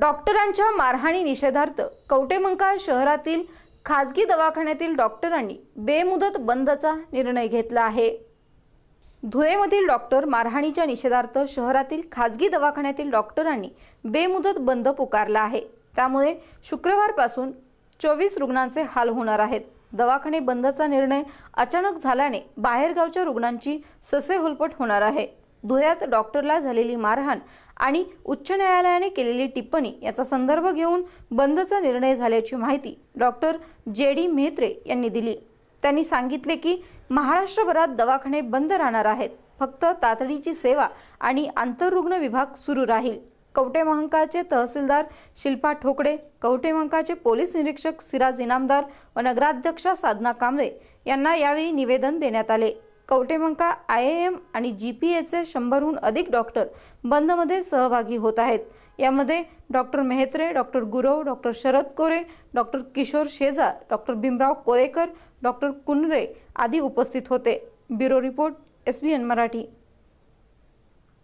डॉक्टरांच्या मारहाणी निषेधार्थ कवटेमंका शहरातील खाजगी दवाखान्यातील डॉक्टरांनी बेमुदत बंदचा निर्णय घेतला आहे. धुळेमधील डॉक्टर मारहाणीच्या निषेधार्थ शहरातील खाजगी दवाखान्यातील डॉक्टरांनी बेमुदत बंद पुकारला आहे. त्यामुळे शुक्रवारपासून चोवीस रुग्णांचे हाल होणार आहेत. दवाखाने बंदचा निर्णय अचानक झाल्याने बाहेरगावच्या रुग्णांची ससे होलपट होणार आहे. धुळ्यात डॉक्टरला झालेली मारहाण आणि उच्च न्यायालयाने केलेली टिप्पणी याचा संदर्भ घेऊन बंदचा निर्णय झाल्याची माहिती डॉक्टर जे डी मेहत्रे यांनी दिली. त्यांनी सांगितले की महाराष्ट्रभरात दवाखाने बंद राहणार आहेत. फक्त तातडीची सेवा आणि आंतररुग्ण विभाग सुरू राहील. कवटेमहंकाचे तहसीलदार शिल्पा ठोकडे कवटेमहंकाचे पोलीस निरीक्षक सिराज इनामदार व नगराध्यक्षा साधना कांबळे यांना यावेळी निवेदन देण्यात आले. कवटेमंका आय एम आणि जी पी एचे शंभरहून अधिक डॉक्टर बंदमध्ये सहभागी होत आहेत. यामध्ये doctor Mehtre doctor Gurav doctor Sharad Kore doctor Kishor Shejar doctor Bhimrao Korekar doctor Kunre आदी उपस्थित होते. Bureau report S B N Marathi.